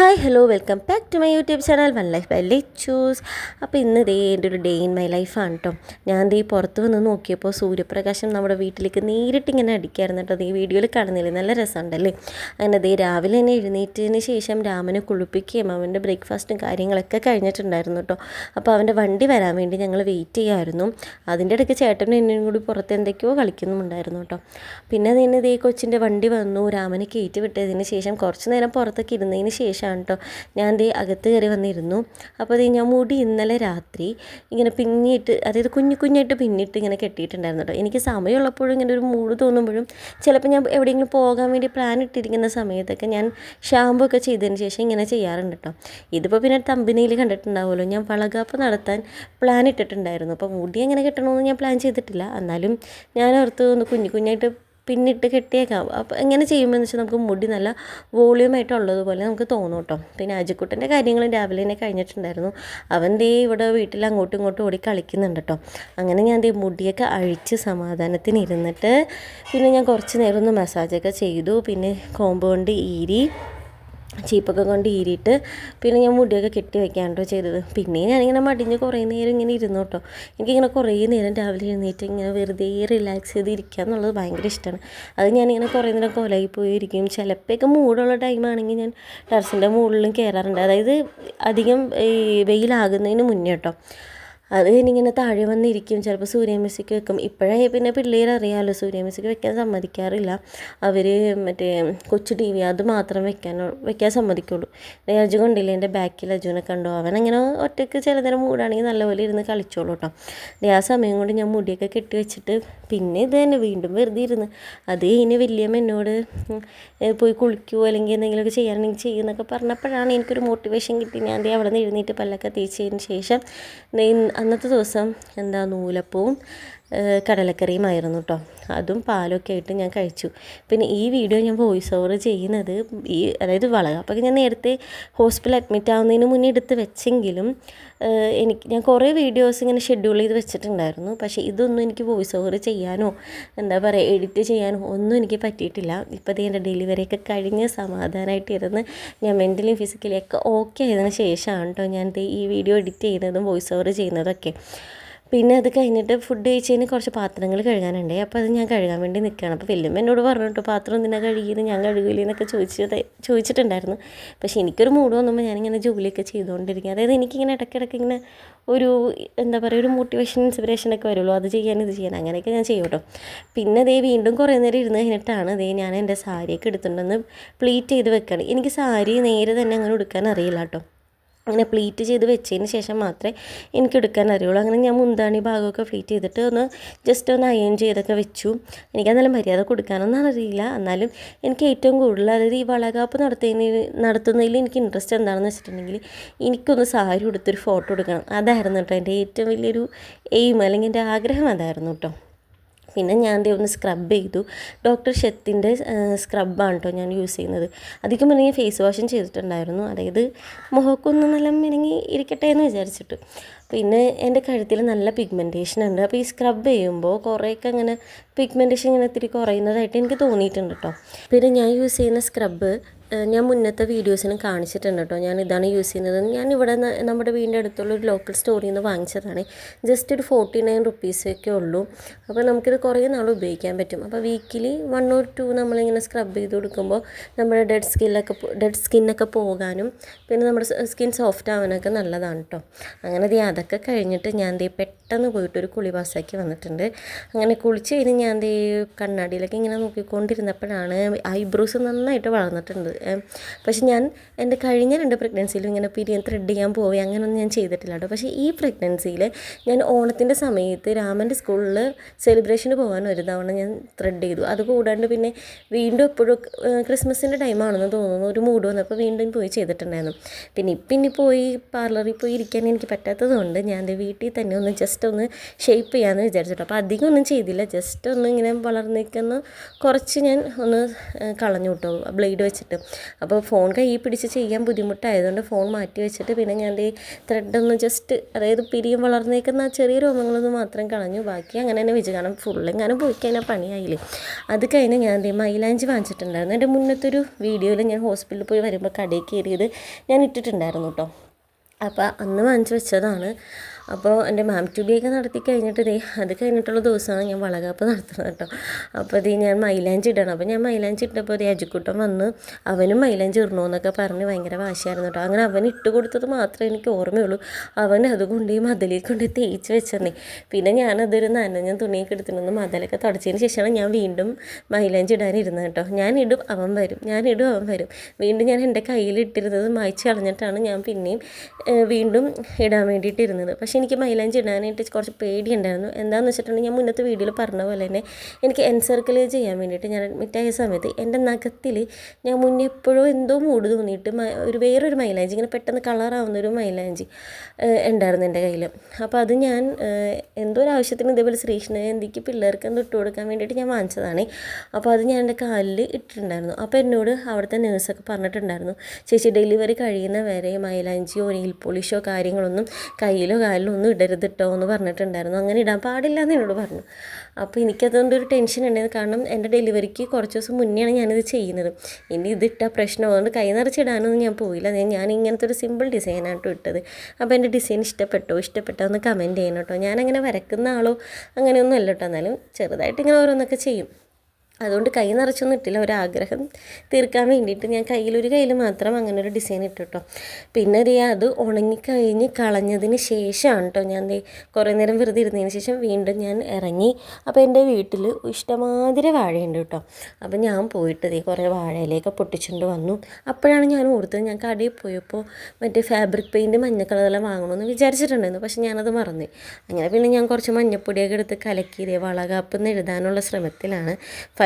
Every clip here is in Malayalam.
Hi hello welcome back to my YouTube channel. One life by Lichus അപ്പോൾ ഇന്ന് ദേ എന്റെ ഒരു ഡേ ഇൻ മൈ ലൈഫാണ് കേട്ടോ ഞാൻ ദേ പുറത്ത് വന്ന് നോക്കിയപ്പോൾ സൂര്യപ്രകാശം നമ്മുടെ വീട്ടിലേക്ക് നേരിട്ട് ഇങ്ങനെ അടിക്കായിരുന്നു കേട്ടോ ഈ വീഡിയോയിൽ കാണുന്നില്ലേ നല്ല രസമുണ്ടല്ലേ? അങ്ങനെ ദേ രാവിലെ തന്നെ എഴുന്നേറ്റതിന് ശേഷം രാമനെ കുളിപ്പിക്കുകയും അവന്റെ ബ്രേക്ക്ഫാസ്റ്റും കാര്യങ്ങളൊക്കെ കഴിഞ്ഞിട്ടുണ്ടായിരുന്നു കേട്ടോ അപ്പോൾ അവന്റെ വണ്ടി വരാൻ വേണ്ടി ഞങ്ങൾ വെയിറ്റ് ചെയ്യായിരുന്നു അതിന്റെ ഇടയ്ക്ക് ചേട്ടനും എന്നെയും കൂടി പുറത്ത് എന്തൊക്കെയോ കളിക്കുന്നുണ്ടായിരുന്നു കേട്ടോ പിന്നെ അതിന് ദേ കൊച്ചിന്റെ വണ്ടി വന്നു. രാമനെ കയറ്റി വിട്ടതിന് ശേഷം കുറച്ച് നേരം പുറത്തൊക്കെ ഇരുന്നതിന് ശേഷമാണ് കേട്ടോ ഞാൻ ദേ അകത്ത് കയറി വന്നിരുന്നു. അപ്പോൾ അത് ഞാൻ മുടി ഇന്നലെ രാത്രി ഇങ്ങനെ പിന്നിയിട്ട് അതായത് കുഞ്ഞു കുഞ്ഞായിട്ട് പിന്നിട്ട് ഇങ്ങനെ കെട്ടിയിട്ടുണ്ടായിരുന്നു കേട്ടോ എനിക്ക് സമയമുള്ളപ്പോഴും ഇങ്ങനെ ഒരു മൂഡ് തോന്നുമ്പോഴും ചിലപ്പോൾ ഞാൻ എവിടെയെങ്കിലും പോകാൻ വേണ്ടി പ്ലാൻ ഇട്ടിരിക്കുന്ന സമയത്തൊക്കെ ഞാൻ ഷാമ്പു ഒക്കെ ചെയ്തതിന് ശേഷം ഇങ്ങനെ ചെയ്യാറുണ്ട് കേട്ടോ ഇതിപ്പോൾ പിന്നെ തമ്പിനിയിൽ കണ്ടിട്ടുണ്ടാവുമല്ലോ. ഞാൻ വളകാപ്പ് നടത്താൻ പ്ലാൻ ഇട്ടിട്ടുണ്ടായിരുന്നു. അപ്പോൾ മുടി എങ്ങനെ കെട്ടണമെന്ന് ഞാൻ പ്ലാൻ ചെയ്തിട്ടില്ല. എന്നാലും ഞാൻ ഓർത്ത് ഒന്ന് കുഞ്ഞു കുഞ്ഞായിട്ട് പിന്നിട്ട് കെട്ടിയേക്കാം. അപ്പോൾ എങ്ങനെ ചെയ്യുമ്പോൾ എന്ന് വെച്ചാൽ നമുക്ക് മുടി നല്ല വോളിയമായിട്ടുള്ളതുപോലെ നമുക്ക് തോന്നും കേട്ടോ. പിന്നെ അജിക്കുട്ടന്റെ കാര്യങ്ങളും രാവിലെ തന്നെ കഴിഞ്ഞിട്ടുണ്ടായിരുന്നു. അവൻ ദേ ഇവിടെ വീട്ടിൽ അങ്ങോട്ടും ഇങ്ങോട്ടും ഓടി കളിക്കുന്നുണ്ട് കേട്ടോ. അങ്ങനെ ഞാൻ ദേ മുടിയൊക്കെ അഴിച്ച് സമാധാനത്തിന് ഇരുന്നിട്ട് പിന്നെ ഞാൻ കുറച്ച് നേരം ഒന്ന് മസാജൊക്കെ ചെയ്തു. പിന്നെ കോമ്പ് കൊണ്ട് ഈരി ചീപ്പൊക്കെ കൊണ്ട് ഈരിയിട്ട് പിന്നെ ഞാൻ മുടിയൊക്കെ കെട്ടി വെക്കാണ്ടോ ചെയ്തത്. പിന്നെ ഞാനിങ്ങനെ മടിഞ്ഞ് കുറേ നേരം ഇങ്ങനെ ഇരുന്നു കേട്ടോ. എനിക്കിങ്ങനെ കുറേ നേരം രാവിലെ എഴുന്നേറ്റ് ഇങ്ങനെ വെറുതെ റിലാക്സ് ചെയ്ത് ഇരിക്കുക എന്നുള്ളത് ഭയങ്കര ഇഷ്ടമാണ് അത് ഞാനിങ്ങനെ കുറേ നേരം കൊലയിൽ പോയി ഇരിക്കും. ചിലപ്പോഴൊക്കെ മൂടുള്ള ടൈമാണെങ്കിൽ ഞാൻ ടെറസിന്റെ മുകളിലും കയറാറുണ്ട് അതായത് അധികം ഈ വെയിലാകുന്നതിന് മുന്നേ കേട്ടോ. അത് കഴിഞ്ഞിങ്ങനെ താഴെ വന്നിരിക്കും. ചിലപ്പോൾ സൂര്യ മ്യൂസിക് വെക്കും ഇപ്പോഴേ പിന്നെ സൂര്യ മ്യൂസിക് വെക്കാൻ സമ്മതിക്കാറില്ല. അവർ മറ്റേ കൊച്ചു ടി വി അത് മാത്രം വെക്കാൻ വെക്കാൻ സമ്മതിക്കുള്ളൂ. അജു കൊണ്ടില്ലേ എന്റെ ബാക്കിൽ അജുവിനെ കണ്ടോ? അവൻ അങ്ങനെ ഒറ്റയ്ക്ക് ചില നേരം മൂടാണെങ്കിൽ നല്ലപോലെ ഇരുന്ന് കളിച്ചോളൂ കേട്ടോ ആ സമയം കൊണ്ട് ഞാൻ മുടിയൊക്കെ കെട്ടി വെച്ചിട്ട് പിന്നെ ഇത് തന്നെ വീണ്ടും വെറുതെ ഇരുന്ന്. അത് കഴിഞ്ഞ് വലിയമ്മ എന്നോട് പോയി കുളിക്കുമോ അല്ലെങ്കിൽ എന്തെങ്കിലുമൊക്കെ ചെയ്യാനെങ്കിൽ ചെയ്യുന്നൊക്കെ പറഞ്ഞപ്പോഴാണ് എനിക്കൊരു മോട്ടിവേഷൻ കിട്ടി. ഞാൻ അവിടെ നിന്ന് എഴുന്നേറ്റ് പല്ലൊക്കെ തേച്ചതിന് ശേഷം അന്നത്തെ ദിവസം എന്താ നൂലപ്പവും കടലക്കറിയുമായിരുന്നു കേട്ടോ അതും പാലൊക്കെ ആയിട്ട് ഞാൻ കഴിച്ചു. പിന്നെ ഈ വീഡിയോ ഞാൻ വോയിസ് ഓവർ ചെയ്യുന്നത് ഈ അതായത് വളകാപ്പൊക്കെ ഞാൻ നേരത്തെ ഹോസ്പിറ്റലിൽ അഡ്മിറ്റ് ആവുന്നതിന് മുന്നേ എടുത്ത് വെച്ചെങ്കിലും എനിക്ക് ഞാൻ കുറേ വീഡിയോസ് ഇങ്ങനെ ഷെഡ്യൂൾ ചെയ്ത് വെച്ചിട്ടുണ്ടായിരുന്നു. പക്ഷേ ഇതൊന്നും എനിക്ക് വോയിസ് ഓവർ ചെയ്യാനോ എന്താ പറയുക എഡിറ്റ് ചെയ്യാനോ ഒന്നും എനിക്ക് പറ്റിയിട്ടില്ല. ഇപ്പോൾ ഇത് എന്റെ ഡെലിവറിയൊക്കെ കഴിഞ്ഞ് സമാധാനമായിട്ട് ഇരുന്ന് ഞാൻ മെന്റലി ഫിസിക്കലി ഒക്കെ ഓക്കെ ആയതിനു ശേഷമാണ് കേട്ടോ ഞാൻ ഈ വീഡിയോ എഡിറ്റ് ചെയ്യുന്നതും വോയിസ് ഓവർ ചെയ്യുന്നതൊക്കെ. പിന്നെ അത് കഴിഞ്ഞിട്ട് ഫുഡ് കഴിച്ചതിന് കുറച്ച് പാത്രങ്ങൾ കഴുകാനുണ്ട് അപ്പോൾ അത് ഞാൻ കഴുകാൻ വേണ്ടി നിൽക്കുകയാണ് അപ്പോൾ വല്യമ്മ എന്നോട് പറഞ്ഞു കേട്ടോ പാത്രം എന്തിനാ കഴുകിയത്? ഞാൻ കഴുകില്ല എന്നൊക്കെ ചോദിച്ചത് ചോദിച്ചിട്ടുണ്ടായിരുന്നു. പക്ഷേ എനിക്കൊരു മൂഡ് വന്നുമ്പോൾ ഞാനിങ്ങനെ ജോലിയൊക്കെ ചെയ്തുകൊണ്ടിരിക്കുക അതായത് എനിക്കിങ്ങനെ ഇടയ്ക്കിടയ്ക്ക് ഇങ്ങനെ ഒരു എന്താ പറയുക ഒരു മോട്ടിവേഷൻ ഇൻസ്പിറേഷൻ ഒക്കെ വരുള്ളൂ. അത് ചെയ്യാൻ ഇത് ചെയ്യാൻ അങ്ങനെയൊക്കെ ഞാൻ ചെയ്യും കേട്ടോ പിന്നെ ദേ വീണ്ടും കുറേ നേരം ഇരുന്ന് കഴിഞ്ഞിട്ടാണ് ദേ ഞാൻ എന്റെ സാരിയൊക്കെ എടുത്തിട്ടുണ്ടെന്ന് പ്ലീറ്റ് ചെയ്ത് വെക്കുകയാണ് എനിക്ക് സാരി നേരെ തന്നെ അങ്ങനെ ഉടുക്കാൻ അറിയില്ല കേട്ടോ അങ്ങനെ പ്ലീറ്റ് ചെയ്ത് വെച്ചതിന് ശേഷം മാത്രമേ എനിക്ക് എടുക്കാൻ അറിയുള്ളൂ. അങ്ങനെ ഞാൻ മുന്താണി ഭാഗമൊക്കെ പ്ലീറ്റ് ചെയ്തിട്ട് ഒന്ന് ജസ്റ്റ് ഒന്ന് അയൺ ചെയ്തൊക്കെ വെച്ചു. എനിക്ക് നല്ല മര്യാദ കൊടുക്കാനൊന്നും അറിയില്ല. എന്നാലും എനിക്ക് ഏറ്റവും കൂടുതൽ അതായത് ഈ വളകാപ്പ് നടത്തുന്നതിന് നടത്തുന്നതിൽ എനിക്ക് ഇൻട്രസ്റ്റ് എന്താണെന്ന് വെച്ചിട്ടുണ്ടെങ്കിൽ എനിക്കൊന്ന് സാരി ഉടുത്തൊരു ഫോട്ടോ എടുക്കണം. അതായിരുന്നു കേട്ടോ എന്റെ ഏറ്റവും വലിയൊരു എയിം അല്ലെങ്കിൽ എന്റെ ആഗ്രഹം അതായിരുന്നു കേട്ടോ പിന്നെ ഞാൻ ഒന്ന് സ്ക്രബ് ചെയ്തു. ഡോക്ടർ ഷെത്തിന്റെ സ്ക്രബാണ് കേട്ടോ ഞാൻ യൂസ് ചെയ്യുന്നത്. അധികം ഞാൻ ഫേസ് വാഷും ചെയ്തിട്ടുണ്ടായിരുന്നു. അതായത് മുഖക്കൊന്ന് നല്ല മിനങ്ങി ഇരിക്കട്ടെ എന്ന് വിചാരിച്ചിട്ട്. പിന്നെ എന്റെ കഴുത്തിൽ നല്ല പിഗ്മെന്റേഷൻ ഉണ്ട്. അപ്പോൾ ഈ സ്ക്രബ് ചെയ്യുമ്പോൾ കുറേയൊക്കെ അങ്ങനെ പിഗ്മെന്റേഷൻ ഇങ്ങനെ ഇത്തിരി കുറയുന്നതായിട്ട് എനിക്ക് തോന്നിയിട്ടുണ്ട് കേട്ടോ പിന്നെ ഞാൻ യൂസ് ചെയ്യുന്ന സ്ക്രബ് ഞാൻ മുന്നത്തെ വീഡിയോസിനും കാണിച്ചിട്ടുണ്ട് കേട്ടോ. ഞാൻ ഇതാണ് യൂസ് ചെയ്യുന്നത്. ഞാൻ ഇവിടെ നമ്മുടെ വീടിന്റെ അടുത്തുള്ള ഒരു ലോക്കൽ സ്റ്റോറിൽ നിന്ന് വാങ്ങിച്ചതാണ്. ജസ്റ്റ് ഒരു ഫോർട്ടി നയൻ റുപ്പീസൊക്കെ ഉള്ളൂ. അപ്പോൾ നമുക്കിത് കുറേ നാൾ ഉപയോഗിക്കാൻ പറ്റും. അപ്പോൾ വീക്കിലി വൺ ഓർ ടു നമ്മളിങ്ങനെ സ്ക്രബ് ചെയ്ത് കൊടുക്കുമ്പോൾ നമ്മുടെ ഡെഡ് സ്കിന്നൊക്കെ ഡെഡ് സ്കിന്നൊക്കെ പോകാനും പിന്നെ നമ്മുടെ സ്കിൻ സോഫ്റ്റ് ആവാനൊക്കെ നല്ലതാണ് കേട്ടോ. അങ്ങനെ ദേ അതൊക്കെ കഴിഞ്ഞിട്ട് ഞാൻ ദേ പെട്ടെന്ന് പോയിട്ട് ഒരു കുളി പാസ്സാക്കി വന്നിട്ടുണ്ട്. അങ്ങനെ കുളിച്ച് കഴിഞ്ഞ് ഞാൻ ദേ കണ്ണാടിയിലൊക്കെ ഇങ്ങനെ നോക്കിക്കൊണ്ടിരുന്നപ്പോഴാണ് ഐബ്രോസ് നന്നായിട്ട് വളർന്നിട്ടുണ്ട്. പക്ഷെ ഞാൻ എന്റെ കഴിഞ്ഞ രണ്ട് പ്രഗ്നൻസിയിലും ഇങ്ങനെ പിരിയൻ ത്രെഡ് ചെയ്യാൻ പോയി അങ്ങനെയൊന്നും ഞാൻ ചെയ്തിട്ടില്ല കേട്ടോ. പക്ഷേ ഈ പ്രഗ്നൻസിയിൽ ഞാൻ ഓണത്തിന്റെ സമയത്ത് രാമന്റെ സ്കൂളിൽ സെലിബ്രേഷന് പോകാൻ ഒരു തവണ ഞാൻ ത്രെഡ് ചെയ്തു. അത് കൂടാണ്ട് പിന്നെ വീണ്ടും എപ്പോഴും ക്രിസ്മസിന്റെ ടൈമാണെന്ന് തോന്നുന്നു. ഒരു മൂഡ് വന്നപ്പോൾ വീണ്ടും പോയി ചെയ്തിട്ടുണ്ടായിരുന്നു. പിന്നെ ഇനി പോയി പാർലറിൽ പോയി ഇരിക്കാൻ എനിക്ക് പറ്റാത്തതുകൊണ്ട് ഞാൻ എന്റെ വീട്ടിൽ തന്നെ ഒന്ന് ജസ്റ്റ് ഒന്ന് ഷേപ്പ് ചെയ്യാമെന്ന് വിചാരിച്ചിട്ട്. അപ്പോൾ അധികം ഒന്നും ചെയ്തില്ല. ജസ്റ്റ് ഒന്ന് ഇങ്ങനെ വളർന്നിരിക്കുന്ന കുറച്ച് ഞാൻ ഒന്ന് കളഞ്ഞു കിട്ടും ബ്ലേഡ് വെച്ചിട്ട്. അപ്പോൾ ഫോൺ കൈ പിടിച്ച് ചെയ്യാൻ ബുദ്ധിമുട്ടായതുകൊണ്ട് ഫോൺ മാറ്റി വെച്ചിട്ട് പിന്നെ ഞാൻ ഈ ത്രെഡൊന്ന് ജസ്റ്റ് അതായത് പിരിയും വളർന്നേക്കുന്ന ചെറിയ രോമങ്ങളൊന്നും മാത്രം കളഞ്ഞു. ബാക്കി അങ്ങനെ തന്നെ വെച്ച്. കാരണം ഫുള്ളെങ്ങാനും പോയി കഴിഞ്ഞാൽ പണിയായില്ലേ. അത് കഴിഞ്ഞ് ഞാൻ ദേ മൈലാഞ്ചി വാങ്ങിച്ചിട്ടുണ്ടായിരുന്നു. എന്റെ മുന്നത്തെ ഒരു വീഡിയോയിൽ ഞാൻ ഹോസ്പിറ്റലിൽ പോയി വരുമ്പോൾ കടയിൽ കയറിയത് ഞാൻ ഇട്ടിട്ടുണ്ടായിരുന്നു കേട്ടോ. അപ്പോൾ അന്ന് വാങ്ങിച്ചു വെച്ചതാണ്. അപ്പോൾ എന്റെ മാം ടു ബി ഒക്കെ നടത്തി കഴിഞ്ഞിട്ട് ദേ അത് കഴിഞ്ഞിട്ടുള്ള ദിവസമാണ് ഞാൻ വളകാപ്പ് നടത്തുന്നത് കേട്ടോ. അപ്പോൾ ഇത് ഞാൻ മൈലാഞ്ചി ഇടണം. അപ്പോൾ ഞാൻ മൈലാഞ്ചി ഇട്ടപ്പോൾ ഒരു അജിക്കുട്ടൻ വന്ന് അവനും മൈലാഞ്ചി ഇടണമെന്നൊക്കെ പറഞ്ഞ് ഭയങ്കര വാശിയായിരുന്നു കേട്ടോ. അങ്ങനെ അവൻ ഇട്ട് കൊടുത്തത് മാത്രമേ എനിക്ക് ഓർമ്മയുള്ളൂ. അവൻ അതുകൊണ്ട് ഈ മതിലേക്ക് കൊണ്ട് തേച്ച് വെച്ചെന്നേ. പിന്നെ ഞാനതൊരു നനഞ്ഞ തുണിയൊക്കെ എടുത്തിട്ടൊന്ന് മതിലൊക്കെ തുടച്ചതിന് ശേഷമാണ് ഞാൻ വീണ്ടും മൈലാഞ്ചി ഇടാനിരുന്നത് കേട്ടോ. ഞാൻ ഇടും അവൻ വരും. ഞാൻ ഇടും അവൻ വരും. വീണ്ടും ഞാൻ എന്റെ കയ്യിൽ ഇട്ടിരുന്നത് മായ്ച്ച് കളഞ്ഞിട്ടാണ് ഞാൻ പിന്നെയും വീണ്ടും ഇടാൻ വേണ്ടിയിട്ടിരുന്നത് പക്ഷേ എനിക്ക് മൈലാഞ്ചി ഇടാനായിട്ട് കുറച്ച് പേടിയുണ്ടായിരുന്നു. എന്താണെന്ന് വെച്ചിട്ടുണ്ടെങ്കിൽ ഞാൻ മുന്നത്തെ വീഡിയോയിൽ പറഞ്ഞ പോലെ തന്നെ എനിക്ക് എൻസർക്കിൾ ചെയ്യാൻ വേണ്ടിയിട്ട് ഞാൻ അഡ്മിറ്റ് ആയ സമയത്ത് എന്റെ നഖത്തിൽ ഞാൻ മുന്നേ എപ്പോഴും എന്തോ മൂട് തോന്നിയിട്ട് ഒരു വേറൊരു മൈലാഞ്ചി ഇങ്ങനെ പെട്ടെന്ന് കളറാവുന്ന ഒരു മൈലാഞ്ചി ഉണ്ടായിരുന്നു എന്റെ കയ്യിൽ അപ്പോൾ അത് ഞാൻ എന്തോ ഒരു ആവശ്യത്തിന് ഇതേപോലെ ശ്രീകൃഷ്ണജയന്തിക്ക് പിള്ളേർക്ക് എന്തോ ഇട്ട് കൊടുക്കാൻ വേണ്ടിയിട്ട് ഞാൻ വാങ്ങിച്ചതാണ്. അപ്പോൾ അത് ഞാൻ എന്റെ കാലിൽ ഇട്ടിട്ടുണ്ടായിരുന്നു. അപ്പോൾ എന്നോട് അവിടുത്തെ നേഴ്സൊക്കെ പറഞ്ഞിട്ടുണ്ടായിരുന്നു ചേച്ചി ഡെലിവറി കഴിയുന്ന വരെ മൈലാഞ്ചിയോ നെയിൽ പോളിഷോ കാര്യങ്ങളൊന്നും കയ്യിലോ കാലിലോ ഒന്നും ഇടരുത് കേട്ടോ എന്ന് പറഞ്ഞിട്ടുണ്ടായിരുന്നു. അങ്ങനെ ഇടാൻ പാടില്ല എന്ന് എന്നോട് പറഞ്ഞു. അപ്പോൾ എനിക്കതുകൊണ്ട് ഒരു ടെൻഷൻ ഉണ്ടായിരുന്നു കാരണം എന്റെ ഡെലിവറിക്ക് കുറച്ച് ദിവസം മുന്നെയാണ് ഞാനിത് ചെയ്യുന്നത്. ഇനി ഇതിട്ട പ്രശ്നം. അതുകൊണ്ട് കൈ നിറച്ചിടാനൊന്നും ഞാൻ പോയില്ല. ഞാൻ ഇങ്ങനത്തെ ഒരു സിമ്പിൾ ഡിസൈനാണ് കേട്ടോ ഇട്ടത്. അപ്പോൾ എന്റെ ഡിസൈൻ ഇഷ്ടപ്പെട്ടോ? ഇഷ്ടപ്പെട്ടോ എന്ന് കമന്റ് ചെയ്യണം കേട്ടോ ഞാനങ്ങനെ വരക്കുന്ന ആളോ അങ്ങനെയൊന്നും അല്ല കേട്ടോ എന്നാലും ചെറുതായിട്ട് ഇങ്ങനെ ഓരോന്നൊക്കെ ചെയ്യും. അതുകൊണ്ട് കൈ നിറച്ചൊന്നും ഇട്ടില്ല. ഒരാഗ്രഹം തീർക്കാൻ വേണ്ടിയിട്ട് ഞാൻ കയ്യിലൊരു കയ്യിൽ മാത്രം അങ്ങനെ ഒരു ഡിസൈൻ ഇട്ടു കേട്ടോ പിന്നെ ദേ അത് ഉണങ്ങിക്കഴിഞ്ഞ് കളഞ്ഞതിന് ശേഷമാണ് കേട്ടോ ഞാൻ ദേ കുറേ നേരം വെറുതെ ഇരുന്നതിന് ശേഷം വീണ്ടും ഞാൻ ഇറങ്ങി. അപ്പോൾ എന്റെ വീട്ടിൽ ഇഷ്ടമാതിരി വാഴയുണ്ട് കേട്ടോ അപ്പോൾ ഞാൻ പോയിട്ട് ദേ കുറേ വാഴയിലേക്ക് പൊട്ടിച്ചുകൊണ്ട് വന്നു. അപ്പോഴാണ് ഞാൻ ഓർത്തത് ഞാൻ കടയിൽ പോയപ്പോൾ മറ്റേ ഫാബ്രിക് പെയിന്റ് മഞ്ഞ കളറെല്ലാം വാങ്ങണമെന്ന് വിചാരിച്ചിട്ടുണ്ടായിരുന്നു. പക്ഷേ ഞാനത് മറന്നു. അങ്ങനെ പിന്നെ ഞാൻ കുറച്ച് മഞ്ഞപ്പൊടിയൊക്കെ എടുത്ത് കലക്കി ദേ വളകാപ്പ് എന്ന് എഴുതാനുള്ള ശ്രമത്തിലാണ്.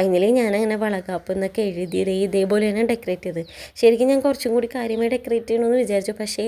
ഫൈനലി ഞാൻ അങ്ങനെ വളകാപ്പ് എന്നൊക്കെ എഴുതിയത് ഇതേപോലെ തന്നെ ഡെക്കറേറ്റ് ചെയ്തത് ശരിക്കും ഞാൻ കുറച്ചും കൂടി കാര്യമായി ഡെക്കറേറ്റ് ചെയ്യണമെന്ന് വിചാരിച്ചു. പക്ഷേ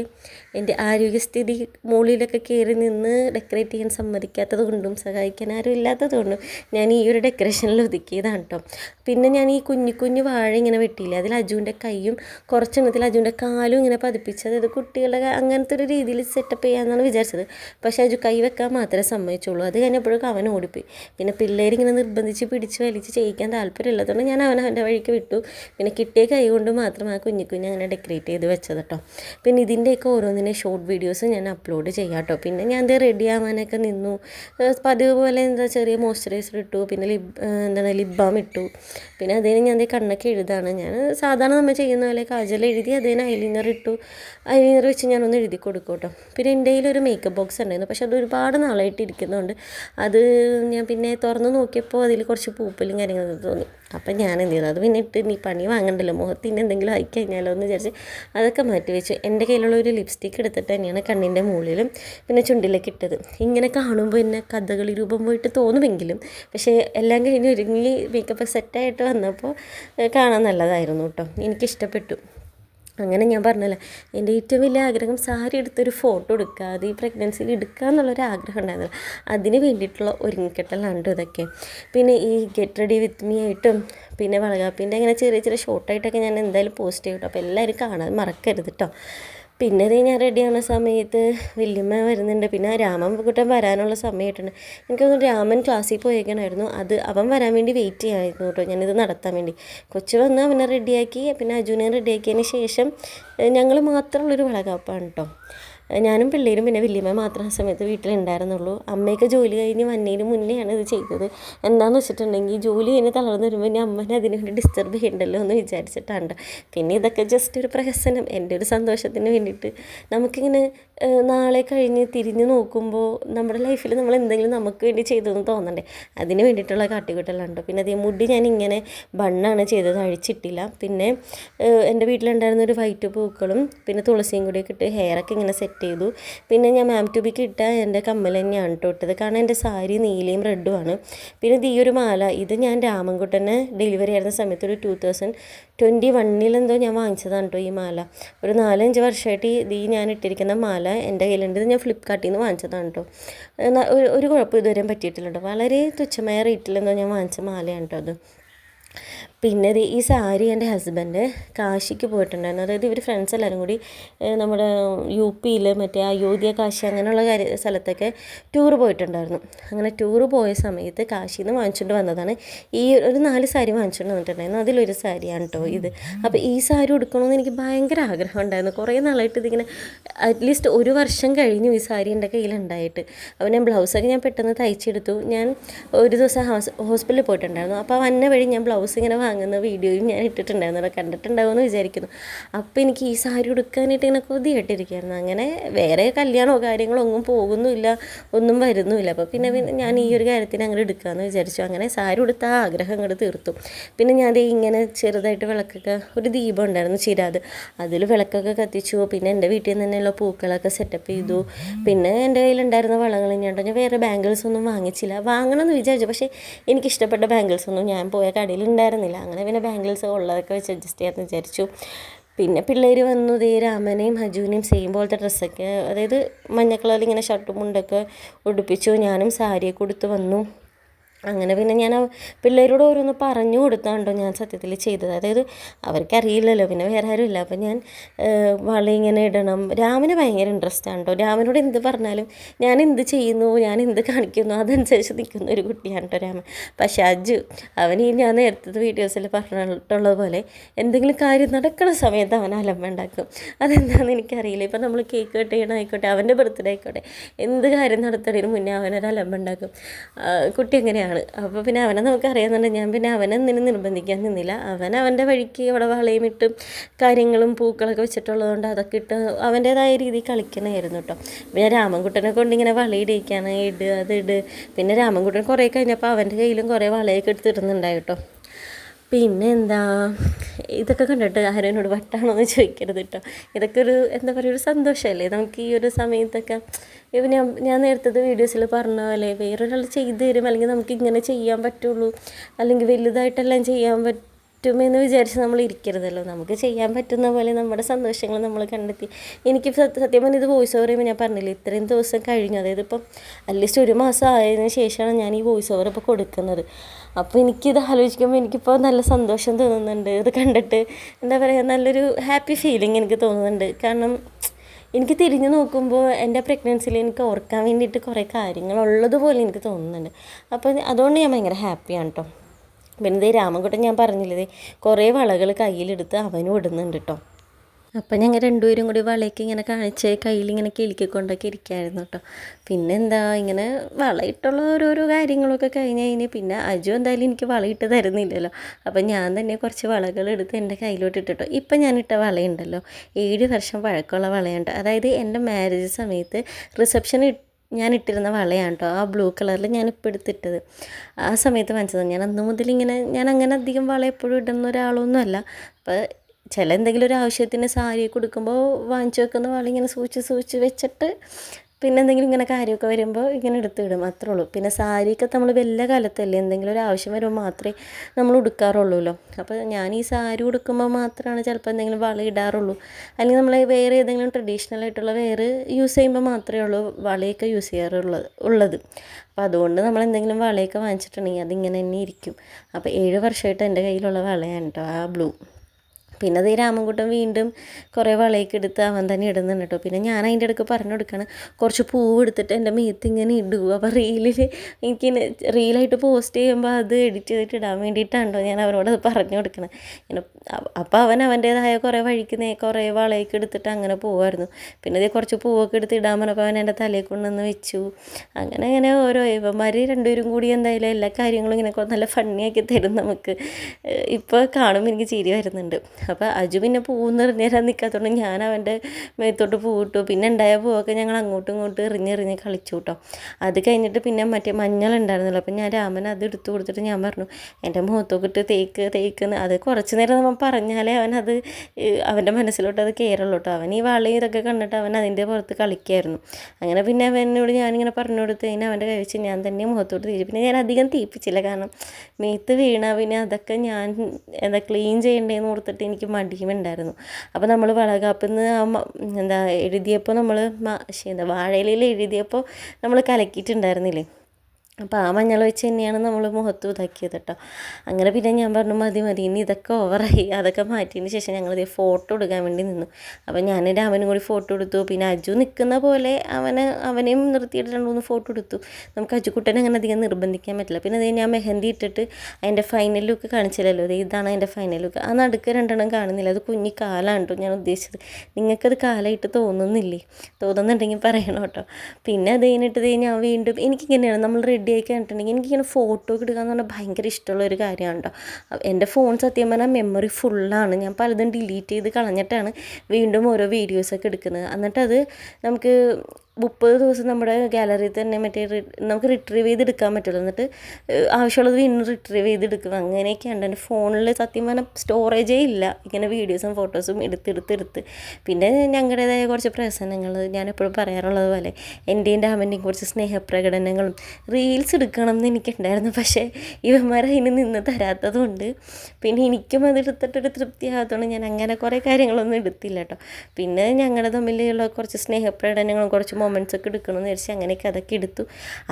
എന്റെ ആരോഗ്യസ്ഥിതി മുകളിലൊക്കെ കയറി നിന്ന് ഡെക്കറേറ്റ് ചെയ്യാൻ സമ്മതിക്കാത്തത് കൊണ്ടും സഹായിക്കാൻ ആരും ഇല്ലാത്തത് കൊണ്ടും ഞാൻ ഈ ഒരു ഡെക്കറേഷനിൽ ഒതുക്കിയതാണ് കേട്ടോ പിന്നെ ഞാൻ ഈ കുഞ്ഞു കുഞ്ഞു വാഴ ഇങ്ങനെ വെട്ടിയില്ല അതിൽ അജുവിന്റെ കൈയും കുറച്ചെണ്ണത്തിൽ അജുവിന്റെ കാലും ഇങ്ങനെ പതിപ്പിച്ചത്. ഇത് കുട്ടികളുടെ അങ്ങനത്തെ ഒരു രീതിയിൽ സെറ്റപ്പ് ചെയ്യാമെന്നാണ് വിചാരിച്ചത്. പക്ഷേ അജു കൈ വെക്കാൻ മാത്രമേ സമ്മതിച്ചുള്ളൂ. അത് കഴിഞ്ഞപ്പോഴൊക്കെ അവൻ ഓടിപ്പോയി. പിന്നെ പിള്ളേരിങ്ങനെ നിർബന്ധിച്ച് പിടിച്ച് വലിച്ച് ചെയ്യിക്കാൻ താല്പര്യമില്ലാത്തതുകൊണ്ട് ഞാൻ അവനെ അവന്റെ വഴിക്ക് വിട്ടു. പിന്നെ കിട്ടിയ കൈ കൊണ്ട് മാത്രം ആ കുഞ്ഞു കുഞ്ഞ് അങ്ങനെ ഡെക്കറേറ്റ് ചെയ്ത് വെച്ചത് കേട്ടോ. പിന്നെ ഇതിന്റെയൊക്കെ ഓരോന്നിനെ ഷോർട്ട് വീഡിയോസ് ഞാൻ അപ്ലോഡ് ചെയ്യാം കേട്ടോ. പിന്നെ ഞാൻ ഇത് റെഡി ആവാനൊക്കെ നിന്നു. പതിവ് പോലെ എന്താ ചെറിയ മോയ്സ്ചറൈസർ ഇട്ടു പിന്നെ ലിബ് എന്താണ് ലിപ് ബാം ഇട്ടു. പിന്നെ അതിന് ഞാൻ കണ്ണൊക്കെ എഴുതാണ്. ഞാൻ സാധാരണ നമ്മൾ ചെയ്യുന്ന പോലെ കാജൽ എഴുതി അതിന് ഐലൈനർ ഇട്ടു. ഐലൈനർ വെച്ച് ഞാനൊന്ന് എഴുതി കൊടുക്കും കേട്ടോ. പിന്നെ എന്റെ മേക്കപ്പ് ബോക്സ് ഉണ്ടായിരുന്നു. പക്ഷെ അത് ഒരുപാട് നാളായിട്ട് ഇരിക്കുന്നതുകൊണ്ട് അത് ഞാൻ പിന്നെ തുറന്ന് നോക്കിയപ്പോൾ അതിൽ കുറച്ച് പൂപ്പലും കാര്യങ്ങളൊക്കെ തോന്നി. അപ്പം ഞാൻ എന്ത് ചെയ്തു? അത് പിന്നെ ഇട്ട് നീ പണി വാങ്ങണ്ടല്ലോ? മുഖത്തിന് എന്തെങ്കിലും ആയി കഴിഞ്ഞാലോ എന്ന് വിചാരിച്ച് അതൊക്കെ മാറ്റി വെച്ചു. എന്റെ കയ്യിലുള്ള ഒരു ലിപ്സ്റ്റിക്ക് എടുത്തിട്ട് തന്നെയാണ് കണ്ണിന്റെ മുകളിലും പിന്നെ ചുണ്ടിലേക്ക് ഇട്ടത്. ഇങ്ങനെ കാണുമ്പോൾ എന്നെ കഥകളി രൂപം പോയിട്ട് തോന്നുമെങ്കിലും പക്ഷേ എല്ലാം കഴിഞ്ഞ് ഒരുങ്ങി മേക്കപ്പ് സെറ്റായിട്ട് വന്നപ്പോൾ കാണാൻ നല്ലതായിരുന്നു കേട്ടോ. എനിക്കിഷ്ടപ്പെട്ടു. അങ്ങനെ ഞാൻ പറഞ്ഞല്ലോ എന്റെ ഏറ്റവും വലിയ ആഗ്രഹം സാരി എടുത്തൊരു ഫോട്ടോ എടുക്കുക അത് ഈ പ്രഗ്നൻസിയിൽ എടുക്കുക എന്നുള്ളൊരു ആഗ്രഹം ഉണ്ടായിരുന്നില്ല. അതിന് വേണ്ടിയിട്ടുള്ള ഒരുങ്ങിക്കെട്ടലാണ് ട്ടോ ഇതൊക്കെ. പിന്നെ ഈ ഗെറ്റ് റെഡി വിത്ത് മീ ആയിട്ടും പിന്നെ വളകാപ്പിന്റെ അങ്ങനെ ചെറിയ ചെറിയ ഷോർട്ടായിട്ടൊക്കെ ഞാൻ എന്തായാലും പോസ്റ്റ് ചെയ്യും കേട്ടോ. അപ്പോൾ എല്ലാവരും കാണാൻ മറക്കരുത് കേട്ടോ. പിന്നെ ഇത് ഞാൻ റെഡിയാവുന്ന സമയത്ത് വല്യമ്മ വരുന്നുണ്ട്. പിന്നെ രാമൻ കുട്ടൻ വരാനുള്ള സമയമായിട്ടുണ്ട്. എനിക്ക് തോന്നുന്നു രാമൻ ക്ലാസ്സിൽ പോയേക്കണമായിരുന്നു അത് അവൻ വരാൻ വേണ്ടി വെയിറ്റ് ചെയ്യാമായിരുന്നു കേട്ടോ ഞാനിത് നടത്താൻ വേണ്ടി. കൊച്ചു വന്ന് അവനെ റെഡിയാക്കി പിന്നെ അജുനെ റെഡിയാക്കിയതിന് ശേഷം ഞങ്ങൾ മാത്രമുള്ളൊരു വളകാപ്പാണ് കേട്ടോ ഞാനും പിള്ളേരും പിന്നെ വല്യമ്മ മാത്രം ആ സമയത്ത് വീട്ടിലുണ്ടായിരുന്നുള്ളൂ. അമ്മയൊക്കെ ജോലി കഴിഞ്ഞ് വന്നതിന് മുന്നെയാണ് ഇത് ചെയ്തത്. എന്താണെന്ന് വെച്ചിട്ടുണ്ടെങ്കിൽ ജോലി കഴിഞ്ഞ് തളർന്ന് വരുമ്പോൾ ഇനി അമ്മനെ അതിന് വേണ്ടി ഡിസ്റ്റർബ് ചെയ്യണ്ടല്ലോ എന്ന് വിചാരിച്ചിട്ടാണ്. പിന്നെ ഇതൊക്കെ ജസ്റ്റ് ഒരു പ്രഹസനം. എന്റെ ഒരു സന്തോഷത്തിന് വേണ്ടിയിട്ട് നമുക്കിങ്ങനെ നാളെ കഴിഞ്ഞ് തിരിഞ്ഞ് നോക്കുമ്പോൾ നമ്മുടെ ലൈഫിൽ നമ്മൾ എന്തെങ്കിലും നമുക്ക് വേണ്ടി ചെയ്തതെന്ന് തോന്നണ്ടേ. അതിന് വേണ്ടിയിട്ടുള്ള കാട്ടിക്കൂട്ടലുണ്ട് പിന്നെ അതേ മുടി ഞാൻ ഇങ്ങനെ ബണ്ണാണ് ചെയ്തത്. അഴിച്ചിട്ടില്ല. പിന്നെ എന്റെ വീട്ടിലുണ്ടായിരുന്ന ഒരു വൈറ്റ് പൂക്കളും പിന്നെ തുളസിയും കൂടിയൊക്കെ ഇട്ട് ഹെയറൊക്കെ ഇങ്ങനെ സെറ്റ് ചെയ്തു. പിന്നെ ഞാൻ മാം ടു ബിക്ക് ഇട്ട എന്റെ കമ്മൽ തന്നെയാണ് കേട്ടോ ഇട്ടത്. കാരണം എന്റെ സാരി നീലയും റെഡുമാണ് പിന്നെ ഇത് ഈ ഒരു മാല. ഇത് ഞാൻ രാമൻകുട്ടനെ ഡെലിവറി ആയിരുന്ന സമയത്ത് ഒരു ടു തൗസൻഡ് ട്വന്റി വണ്ണിലെന്തോ ഞാൻ വാങ്ങിച്ചതാണ് കേട്ടോ ഈ മാല. ഒരു നാലഞ്ച് വർഷമായിട്ട് ഈ- ഞാൻ ഇട്ടിരിക്കുന്ന മാല എന്റെ കയ്യിലുണ്ട്. ഇത് ഞാൻ ഫ്ലിപ്കാർട്ടിൽ നിന്ന് വാങ്ങിച്ചതാണ് കേട്ടോ ഒരു കുഴപ്പം ഇതുവരെയും പറ്റിയിട്ടില്ല കേട്ടോ വളരെ തുച്ഛമായ റേറ്റിലെന്തോ ഞാൻ വാങ്ങിച്ച മാലയാണ് കേട്ടോ അത്. പിന്നെ ഈ സാരി എന്റെ ഹസ്ബൻഡ് കാശിക്ക് പോയിട്ടുണ്ടായിരുന്നു. അതായത് ഇവർ ഫ്രണ്ട്സ് എല്ലാവരും കൂടി നമ്മുടെ യു പിയിൽ മറ്റേ അയോധ്യ കാശി അങ്ങനെയുള്ള കാര്യ സ്ഥലത്തൊക്കെ ടൂർ പോയിട്ടുണ്ടായിരുന്നു. അങ്ങനെ ടൂർ പോയ സമയത്ത് കാശിയിൽ നിന്ന് വാങ്ങിച്ചുകൊണ്ട് വന്നതാണ്. ഈ ഒരു നാല് സാരി വാങ്ങിച്ചുകൊണ്ട് വന്നിട്ടുണ്ടായിരുന്നു. അതിലൊരു സാരിയാണ് കേട്ടോ ഇത്. അപ്പോൾ ഈ സാരി ഉടുക്കണമെന്ന് എനിക്ക് ഭയങ്കര ആഗ്രഹം ഉണ്ടായിരുന്നു. കുറേ നാളായിട്ട് ഇതിങ്ങനെ അറ്റ്ലീസ്റ്റ് ഒരു വർഷം കഴിഞ്ഞു ഈ സാരി എന്റെ കയ്യിലുണ്ടായിട്ട്. അപ്പോൾ ഞാൻ ബ്ലൗസൊക്കെ ഞാൻ പെട്ടെന്ന് തയ്ച്ചെടുത്തു. ഞാൻ ഒരു ദിവസം ഹോസ്പിറ്റലിൽ പോയിട്ടുണ്ടായിരുന്നു. അപ്പോൾ വന്ന വഴി ഞാൻ ബ്ലൗസ് ഇങ്ങനെ വാങ്ങുന്ന വീഡിയോയും ഞാൻ ഇട്ടിട്ടുണ്ടായിരുന്നു. അവിടെ കണ്ടിട്ടുണ്ടാവുമെന്ന് വിചാരിക്കുന്നു. അപ്പോൾ എനിക്ക് ഈ സാരി ഉടുക്കാനായിട്ട് ഇങ്ങനെ കൊതിയായിട്ടിരിക്കുകയായിരുന്നു അങ്ങനെ വേറെ കല്യാണമോ കാര്യങ്ങളോ ഒന്നും പോകുന്നുമില്ല ഒന്നും വരുന്നുമില്ല. അപ്പോൾ പിന്നെ ഞാൻ ഈ ഒരു കാര്യത്തിന് അങ്ങനെ എടുക്കാമെന്ന് വിചാരിച്ചു. അങ്ങനെ സാരി ഉടുത്ത ആ ആഗ്രഹം അങ്ങോട്ട് തീർത്തു. പിന്നെ ഞാൻ ദേ ഇങ്ങനെ ചെറുതായിട്ട് വിളക്കൊക്കെ ഒരു ദീപം ഉണ്ടായിരുന്നു ചിരാത്. അതിൽ വിളക്കൊക്കെ കത്തിച്ചു. പിന്നെ എന്റെ വീട്ടിൽ നിന്ന് തന്നെയുള്ള പൂക്കളൊക്കെ സെറ്റപ്പ് ചെയ്തു. പിന്നെ എന്റെ കയ്യിലുണ്ടായിരുന്ന വളങ്ങൾ ഞാൻ ഞാൻ വേറെ ബാങ്കിൾസ് ഒന്നും വാങ്ങിച്ചില്ല. വാങ്ങണമെന്ന് വിചാരിച്ചു. പക്ഷേ എനിക്കിഷ്ടപ്പെട്ട ബാങ്കിൾസ് ഒന്നും ഞാൻ പോയ കടയിൽ ഉണ്ടായിരുന്നില്ല അങ്ങനെ പിന്നെ ബാംഗിൾസ് ഉള്ളതൊക്കെ വെച്ച് അഡ്ജസ്റ്റ് ചെയ്യാമെന്ന് വിചാരിച്ചു. പിന്നെ പിള്ളേർ വന്നു ദേ രാമനെയും ഹജുവിനെയും സെയിം പോലത്തെ ഡ്രസ്സൊക്കെ അതായത് മഞ്ഞ കളറിൽ ഇങ്ങനെ ഷർട്ടും മുണ്ടൊക്കെ ഉടുപ്പിച്ചു ഞാനും സാരിയൊക്കെ ഉടുത്ത് വന്നു. അങ്ങനെ പിന്നെ ഞാൻ പിള്ളേരോട് ഓരോന്ന് പറഞ്ഞു കൊടുത്താണ്ടോ ഞാൻ സത്യത്തിൽ ചെയ്തത്. അതായത് അവർക്കറിയില്ലല്ലോ പിന്നെ വേറെ ആരും ഇല്ല. അപ്പം ഞാൻ വള ഇങ്ങനെ ഇടണം. രാമന് ഭയങ്കര ഇൻട്രസ്റ്റ് ആണ് കേട്ടോ രാമനോട് എന്ത് പറഞ്ഞാലും ഞാൻ എന്ത് ചെയ്യുന്നു ഞാൻ എന്ത് കാണിക്കുന്നു അതനുസരിച്ച് നിൽക്കുന്ന ഒരു കുട്ടിയാണ് കേട്ടോ രാമൻ. പക്ഷെ അജു അവൻ ഈ ഞാൻ നേരത്തെ വീഡിയോസിൽ പറഞ്ഞിട്ടുള്ളത് പോലെ എന്തെങ്കിലും കാര്യം നടക്കുന്ന സമയത്ത് അവൻ അലമ്പ ഉണ്ടാക്കും. അതെന്താണെന്ന് എനിക്കറിയില്ല. ഇപ്പം നമ്മൾ കേക്ക് കട്ട് ചെയ്യണമായിക്കോട്ടെ അവന്റെ ബർത്ത്ഡേ ആയിക്കോട്ടെ എന്ത് കാര്യം നടത്തുന്നതിന് മുന്നേ അവനൊരു അലമ്പുണ്ടാക്കും ഉണ്ടാക്കും. കുട്ടി എങ്ങനെയാണ്? അപ്പോൾ പിന്നെ അവനെ നമുക്ക് അറിയാമെന്നുണ്ട് ഞാൻ പിന്നെ അവനെ നിന്നെ നിർബന്ധിക്കാൻ നിന്നില്ല. അവൻ അവന്റെ വഴിക്ക് അവിടെ വളയും ഇട്ടും കാര്യങ്ങളും പൂക്കളൊക്കെ വെച്ചിട്ടുള്ളതുകൊണ്ട് അതൊക്കെ ഇട്ട് അവന്റേതായ രീതിയിൽ കളിക്കണമായിരുന്നു കേട്ടോ പിന്നെ രാമൻകുട്ടനെ കൊണ്ട് ഇങ്ങനെ വളയിടിക്കാണ് ഇട് അത് ഇട്. പിന്നെ രാമൻകുട്ടൻ കുറേ കഴിഞ്ഞപ്പോൾ അവന്റെ കയ്യിലും കുറേ വളയൊക്കെ എടുത്തിടുന്നുണ്ടായി കേട്ടോ പിന്നെ എന്താ ഇതൊക്കെ കണ്ടിട്ട് ആരും എന്നോട് വട്ടാണോ എന്ന് ചോദിക്കരുത് കേട്ടോ ഇതൊക്കെ ഒരു എന്താ പറയുക ഒരു സന്തോഷമല്ലേ നമുക്ക് ഈ ഒരു സമയത്തൊക്കെ ഇപ്പം ഞാൻ ഞാൻ നേരത്തെ വീഡിയോസിൽ പറഞ്ഞ പോലെ വേറൊരാൾ ചെയ്തു തരും. അല്ലെങ്കിൽ നമുക്ക് ഇങ്ങനെ ചെയ്യാൻ പറ്റുള്ളൂ. അല്ലെങ്കിൽ വലുതായിട്ടെല്ലാം ചെയ്യാൻ പറ്റുമെന്ന് വിചാരിച്ച് നമ്മൾ ഇരിക്കരുതല്ലോ. നമുക്ക് ചെയ്യാൻ പറ്റുന്ന പോലെ നമ്മുടെ സന്തോഷങ്ങൾ നമ്മൾ കണ്ടെത്തി. എനിക്ക് സത്യം പറഞ്ഞാൽ ഇത് വോയിസ് ഓവർ ചെയ്യുമ്പോൾ ഞാൻ പറഞ്ഞില്ല ഇത്രയും ദിവസം കഴിഞ്ഞു. അതായത് ഇപ്പം അറ്റ്ലീസ്റ്റ് ഒരു മാസം ആയതിന് ശേഷമാണ് ഞാൻ ഈ വോയിസ് ഓവർ ഇപ്പോൾ കൊടുക്കുന്നത്. അപ്പോൾ എനിക്കിത് ആലോചിക്കുമ്പോൾ എനിക്കിപ്പോൾ നല്ല സന്തോഷം തോന്നുന്നുണ്ട്. ഇത് കണ്ടിട്ട് എന്താ പറയുക നല്ലൊരു ഹാപ്പി ഫീലിംഗ് എനിക്ക് തോന്നുന്നുണ്ട്. കാരണം എനിക്ക് തിരിഞ്ഞു നോക്കുമ്പോൾ എന്റെ പ്രഗ്നൻസിയിൽ എനിക്ക് ഓർക്കാൻ വേണ്ടിയിട്ട് കുറേ കാര്യങ്ങളുള്ളതുപോലെ എനിക്ക് തോന്നുന്നുണ്ട്. അപ്പോൾ അതുകൊണ്ട് ഞാൻ ഭയങ്കര ഹാപ്പിയാണ് കേട്ടോ പിന്നെ ഇതേ രാമൻകുട്ടൻ ഞാൻ പറഞ്ഞില്ലേ? കുറേ വളകൾ കയ്യിലെടുത്ത് അവനും ഇടുന്നുണ്ട് കേട്ടോ അപ്പം ഞങ്ങൾ രണ്ടുപേരും കൂടി വളയൊക്കെ ഇങ്ങനെ കാണിച്ച് കയ്യിലിങ്ങനെ കിളിക്കൊണ്ടൊക്കെ ഇരിക്കുകയായിരുന്നു കേട്ടോ പിന്നെ എന്താ ഇങ്ങനെ വളയിട്ടുള്ള ഓരോരോ കാര്യങ്ങളൊക്കെ കഴിഞ്ഞ് കഴിഞ്ഞ് പിന്നെ അജു എന്തായാലും എനിക്ക് വളയിട്ട് തരുന്നില്ലല്ലോ. അപ്പം ഞാൻ തന്നെ കുറച്ച് വളകൾ എടുത്ത് എന്റെ കയ്യിലോട്ട് ഇട്ടിട്ടോ. ഇപ്പം ഞാൻ ഇട്ട വളയുണ്ടല്ലോ. ഏഴ് വർഷം പഴക്കമുള്ള വളയുണ്ട്. അതായത് എന്റെ മാരേജ് സമയത്ത് റിസപ്ഷൻ ഞാൻ ഇട്ടിരുന്ന വളയാണ് കേട്ടോ ആ ബ്ലൂ കളറിൽ ഞാൻ ഞാനിപ്പോൾ എടുത്തിട്ടത്. ആ സമയത്ത് വാങ്ങിച്ചതാണ് ഞാൻ അന്ന് മുതൽ ഇങ്ങനെ ഞാൻ അങ്ങനെ അധികം വള എപ്പോഴും ഇടുന്ന ഒരാളൊന്നും അല്ല അപ്പോൾ ചില എന്തെങ്കിലും ഒരു ആവശ്യത്തിന് സാരി കൊടുക്കുമ്പോൾ വാങ്ങിച്ചു വെക്കുന്ന വള ഇങ്ങനെ സൂക്ഷിച്ച് സൂക്ഷിച്ച് വെച്ചിട്ട് പിന്നെ എന്തെങ്കിലും ഇങ്ങനെ കാര്യമൊക്കെ വരുമ്പോൾ ഇങ്ങനെ എടുത്തിടും അത്രേ ഉള്ളൂ. പിന്നെ സാരിയൊക്കെ നമ്മൾ വല്ല കാലത്തല്ലേ എന്തെങ്കിലും ഒരു ആവശ്യം വരുമ്പോൾ മാത്രമേ നമ്മൾ ഉടുക്കാറുള്ളൂല്ലോ. അപ്പോൾ ഞാൻ ഈ സാരി ഉടുക്കുമ്പോൾ മാത്രമാണ് ചിലപ്പോൾ എന്തെങ്കിലും വള ഇടാറുള്ളൂ. അല്ലെങ്കിൽ നമ്മൾ വേറെ ഏതെങ്കിലും ട്രഡീഷണൽ ആയിട്ടുള്ള വേറെ യൂസ് ചെയ്യുമ്പോൾ മാത്രമേ ഉള്ളൂ വളയൊക്കെ യൂസ് ചെയ്യാറുള്ളത് ഉള്ളത്. അപ്പോൾ അതുകൊണ്ട് നമ്മൾ എന്തെങ്കിലും വളയൊക്കെ വാങ്ങിച്ചിട്ടുണ്ടെങ്കിൽ അതിങ്ങനെ തന്നെ ഇരിക്കും. അപ്പോൾ ഏഴ് വർഷമായിട്ട് എന്റെ കയ്യിലുള്ള വളയാണ് കേട്ടോ ആ ബ്ലൂ പിന്നെ അത് രാമൻകുട്ടൻ വീണ്ടും കുറേ വളയൊക്കെ എടുത്ത് അവൻ തന്നെ ഇടുന്നുണ്ട് കേട്ടോ. പിന്നെ ഞാൻ അതിന്റെ ഇടയ്ക്ക് പറഞ്ഞു കൊടുക്കുകയാണ് കുറച്ച് പൂവ് എടുത്തിട്ട് എന്റെ മീത്ത് ഇങ്ങനെ ഇടൂ അപ്പോൾ റീലിൽ എനിക്ക് റീലായിട്ട് പോസ്റ്റ് ചെയ്യുമ്പോൾ അത് എഡിറ്റ് ചെയ്തിട്ട് ഇടാൻ വേണ്ടിയിട്ടാണല്ലോ ഞാൻ അവനോട് അത് പറഞ്ഞു കൊടുക്കണം. ഇങ്ങനെ അപ്പോൾ അവൻ അവന്റേതായ കുറേ വഴിക്ക് കുറേ വളയൊക്കെ എടുത്തിട്ട് അങ്ങനെ പോകുമായിരുന്നു പിന്നെ ഇത് കുറച്ച് പൂവൊക്കെ എടുത്ത് ഇടാൻ പറഞ്ഞപ്പോൾ അവൻ എന്റെ തലയിൽ കൊണ്ടുവന്ന് വെച്ചു. അങ്ങനെ അങ്ങനെ ഓരോ ഇവന്മാർ രണ്ടുപേരും കൂടി എന്തായാലും എല്ലാ കാര്യങ്ങളും ഇങ്ങനെ നല്ല ഫണ്ണിയാക്കി തരും നമുക്ക്. ഇപ്പോൾ കാണുമ്പോൾ എനിക്ക് ചിരി വരുന്നുണ്ട്. അപ്പോൾ അജു പിന്നെ പൂന്ന് എറിഞ്ഞേരാൻ നിൽക്കാത്തതുകൊണ്ട് ഞാൻ അവന്റെ മേത്തോട്ട് പൂവിട്ടു. പിന്നെ ഉണ്ടായ പൂവൊക്കെ ഞങ്ങൾ അങ്ങോട്ടും ഇങ്ങോട്ടും എറിഞ്ഞെറിഞ്ഞ് കളിച്ചു കേട്ടോ അത് കഴിഞ്ഞിട്ട് പിന്നെ മറ്റേ മഞ്ഞൾ ഉണ്ടായിരുന്നല്ലോ അപ്പം ഞാൻ രാമൻ അത് എടുത്തു കൊടുത്തിട്ട് ഞാൻ പറഞ്ഞു എന്റെ മുഖത്തോക്കിട്ട് തേക്ക് തേക്കെന്ന് അത് കുറച്ച് നേരം നമ്മൾ പറഞ്ഞാലേ അവൻ അത് അവന്റെ മനസ്സിലോട്ട് അത് കയറുള്ളൂ കേട്ടോ അവൻ ഈ വളയും ഇതൊക്കെ കണ്ടിട്ട് അവൻ അതിന്റെ പുറത്ത് കളിക്കായിരുന്നു. അങ്ങനെ പിന്നെ അവനോട് ഞാനിങ്ങനെ പറഞ്ഞു കൊടുത്ത് കഴിഞ്ഞാൽ അവന്റെ കഴിച്ച് ഞാൻ തന്നെ മുഖത്തോട്ട് തേച്ചു പിന്നെ ഞാൻ അധികം തീപ്പിച്ചില്ല. കാരണം മേത്ത് വീണ പിന്നെ അതൊക്കെ ഞാൻ എന്താ ക്ലീൻ ചെയ്യണ്ടേന്ന് ഓർത്തിട്ട് മടിയുമുണ്ടായിരുന്നു. അപ്പോൾ നമ്മൾ വളകാപ്പിൽ നിന്ന് ആ എന്താ എഴുതിയപ്പോൾ നമ്മൾ എന്താ വാഴയിലയിൽ എഴുതിയപ്പോൾ നമ്മൾ കലക്കിയിട്ടുണ്ടായിരുന്നില്ലേ? അപ്പോൾ ആ മഞ്ഞൾ വെച്ച് തന്നെയാണ് നമ്മൾ മുഖത്ത് ഇതാക്കിയത് കേട്ടോ. അങ്ങനെ പിന്നെ ഞാൻ പറഞ്ഞു മതി മതി ഇനി ഇതൊക്കെ ഓവറായി അതൊക്കെ മാറ്റിയതിന് ശേഷം ഞങ്ങൾ ഞങ്ങളിത് ഫോട്ടോ എടുക്കാൻ വേണ്ടി നിന്നു. അപ്പോൾ ഞാൻ രാമനും കൂടി ഫോട്ടോ എടുത്തു. പിന്നെ അജു നിൽക്കുന്ന പോലെ അവനെ അവനെയും നിർത്തിയിട്ട് രണ്ട് മൂന്ന് ഫോട്ടോ എടുത്തു. നമുക്ക് അജുക്കുട്ടനെ അങ്ങനെ അധികം നിർബന്ധിക്കാൻ പറ്റില്ല. പിന്നെ അതേ ഞാൻ മെഹന്തി ഇട്ടിട്ട് അതിന്റെ ഫൈനൽ ലുക്ക് കാണിച്ചില്ലല്ലോ. ഇതാണ് അതിന്റെ ഫൈനൽ ലുക്ക് ആ നടുക്ക് രണ്ടെണ്ണം കാണുന്നില്ല. അത് കുഞ്ഞി കാലാണ് കേട്ടോ ഞാൻ ഉദ്ദേശിച്ചത്. നിങ്ങൾക്കത് കാലമായിട്ട് തോന്നുന്നില്ലേ? തോന്നുന്നുണ്ടെങ്കിൽ പറയണം കേട്ടോ. പിന്നെ അത് കഴിഞ്ഞിട്ട് ഞാൻ വീണ്ടും എനിക്കിങ്ങനെയാണ്. നമ്മൾ റെഡി ആയി കഴിഞ്ഞിട്ടുണ്ടെങ്കിൽ എനിക്കിങ്ങനെ ഫോട്ടോ എടുക്കുക എന്ന് പറഞ്ഞാൽ ഭയങ്കര ഇഷ്ടമുള്ള ഒരു കാര്യമാണ് കേട്ടോ എന്റെ ഫോൺ സത്യം പറഞ്ഞാൽ മെമ്മറി ഫുള്ളാണ് ഞാൻ പലതും ഡിലീറ്റ് ചെയ്ത് കളഞ്ഞിട്ടാണ് വീണ്ടും ഓരോ വീഡിയോസൊക്കെ എടുക്കുന്നത്. എന്നിട്ടത് നമുക്ക് മുപ്പത് ദിവസം നമ്മുടെ ഗാലറിയിൽ തന്നെ മറ്റേ നമുക്ക് റിട്രീവ് ചെയ്തെടുക്കാൻ പറ്റുള്ളൂ. എന്നിട്ട് ആവശ്യമുള്ളത് വീണ്ടും റിട്രീവ് ചെയ്തെടുക്കും. അങ്ങനെയൊക്കെയാണ് എന്റെ ഫോണിൽ സത്യം പറഞ്ഞാൽ സ്റ്റോറേജേ ഇല്ല. ഇങ്ങനെ വീഡിയോസും ഫോട്ടോസും എടുത്തെടുത്തെടുത്ത് പിന്നെ ഞങ്ങളുടേതായ കുറച്ച് പ്രസംഗങ്ങൾ ഞാൻ എപ്പോഴും പറയാറുള്ളത് പോലെ എന്റെയും രാമന്റെയും കുറച്ച് സ്നേഹപ്രകടനങ്ങളും റീൽസ് എടുക്കണം എന്ന് എനിക്കുണ്ടായിരുന്നു. പക്ഷേ ഇവന്മാർ അതിന് നിന്ന് തരാത്തതുകൊണ്ട് പിന്നെ എനിക്കും അത് എടുത്തിട്ടൊരു തൃപ്തിയാകാത്തതുകൊണ്ട് ഞാൻ അങ്ങനെ കുറേ കാര്യങ്ങളൊന്നും എടുത്തില്ല കേട്ടോ. പിന്നെ ഞങ്ങളുടെ തമ്മിലുള്ള കുറച്ച് സ്നേഹപ്രകടനങ്ങളും കുറച്ച് മൊമെന്റ്സ് ഒക്കെ എടുക്കണമെന്ന് വിചാരിച്ച് അങ്ങനെയൊക്കെ അതൊക്കെ എടുത്തു.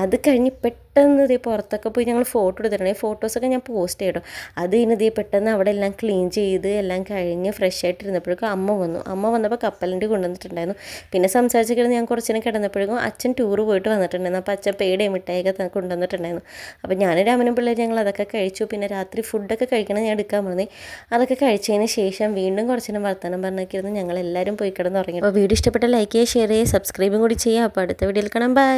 അത് കഴിഞ്ഞ് പെട്ടെന്ന് ഇതേ പുറത്തൊക്കെ പോയി ഞങ്ങൾ ഫോട്ടോ എടുത്തിട്ടുണ്ടെങ്കിൽ ഫോട്ടോസൊക്കെ ഞാൻ പോസ്റ്റ് ചെയ്യട്ടോ. അത് ഇതേ പെട്ടെന്ന് അവിടെ എല്ലാം ക്ലീൻ ചെയ്ത് എല്ലാം കഴിഞ്ഞ് ഫ്രഷ് ആയിട്ടിരുന്നപ്പോഴേക്കും അമ്മ വന്നു. അമ്മ വന്നപ്പോൾ കപ്പലിന്റെ കൊണ്ടുവന്നിട്ടുണ്ടായിരുന്നു. പിന്നെ സംസാരിച്ച് ഞാൻ കുറച്ച് നേരം കിടന്നപ്പോഴേക്കും അച്ഛൻ ടൂറ് പോയിട്ട് വന്നിട്ടുണ്ടായിരുന്നു. അപ്പോൾ അച്ഛൻ പേടിയും മിഠായിയൊക്കെ കൊണ്ടുവന്നിട്ടുണ്ടായിരുന്നു. അപ്പോൾ ഞാൻ രാമനും പിള്ളേർ ഞങ്ങൾ അതൊക്കെ കഴിച്ചു. പിന്നെ രാത്രി ഫുഡൊക്കെ കഴിക്കണം ഞാൻ എടുക്കാൻ പറഞ്ഞേ. അതൊക്കെ കഴിച്ചതിന് ശേഷം വീണ്ടും കുറച്ച് നേരം വർത്തമാനം പറഞ്ഞൊക്കെ ഇരുന്ന് ഞങ്ങൾ എല്ലാവരും പോയി കിടന്ന് ഉറങ്ങി അപ്പോൾ വീഡിയോ ഇഷ്ടപ്പെട്ട ലൈക്ക് ചെയ്യുക ഷെയർ ചെയ്യുക സബ്സ്ക്രൈബും കൂടി ചെയ്യുക അപ്പോൾ അടുത്ത വീഡിയോയിൽ കാണാം. ബൈ